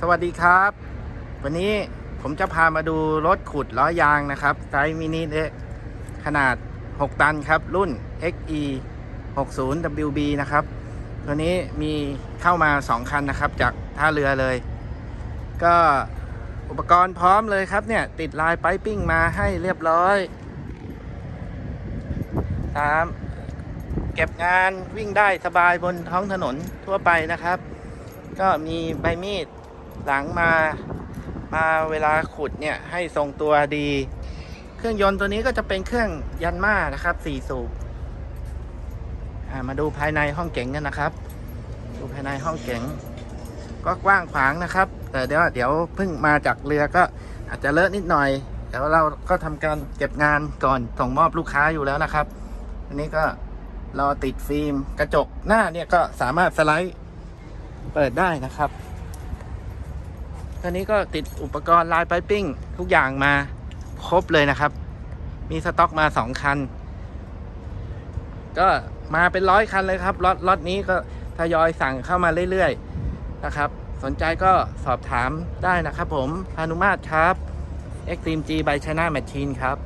สวัสดีครับ วันนี้ผมจะพามาดูรถขุดล้อยางนะครับไซส์มินิเล็กขนาด 6 ตันครับ รุ่น XE 60 WB นะครับ ตัวนี้มีเข้ามา 2 คันนะครับ จากท่าเรือเลย ก็อุปกรณ์พร้อมเลยครับเนี่ย ติดลายไปปิ้งมาให้เรียบร้อยตามเก็บงานวิ่งได้สบายบนท้องถนนทั่วไปนะครับ ก็มีใบมีด หลังมา มาเวลาขุดเนี่ยให้ทรงตัวดี เครื่องยนต์ตัวนี้ก็จะเป็นเครื่องยันมานะครับสี่สูบมาดูภายในห้องเก๋งกันนะครับ ดูภายในห้องเก๋งก็กว้างขวางนะครับ แต่เดี๋ยวเดี๋ยวเพิ่งมาจากเรือก็อาจจะเลอะนิดหน่อยเดี๋ยวเราก็ทำการเก็บงานก่อนส่งมอบลูกค้าอยู่แล้วนะครับ อันนี้ก็รอติดฟิล์มกระจกหน้าเนี่ยก็สามารถสไลด์เปิดได้นะครับ ตอนนี้ก็ติดอุปกรณ์ลายไปปิ้ง ทุกอย่างมาครบเลยนะครับ มีสต็อกมาสองคัน ก็มาเป็นร้อยคันเลยครับล็อตล็อตนี้ก็ทยอยสั่งเข้ามาเรื่อยๆนะครับ สนใจก็สอบถามได้นะครับผมพานุมาตรครับ Extreme G by China Machine ครับ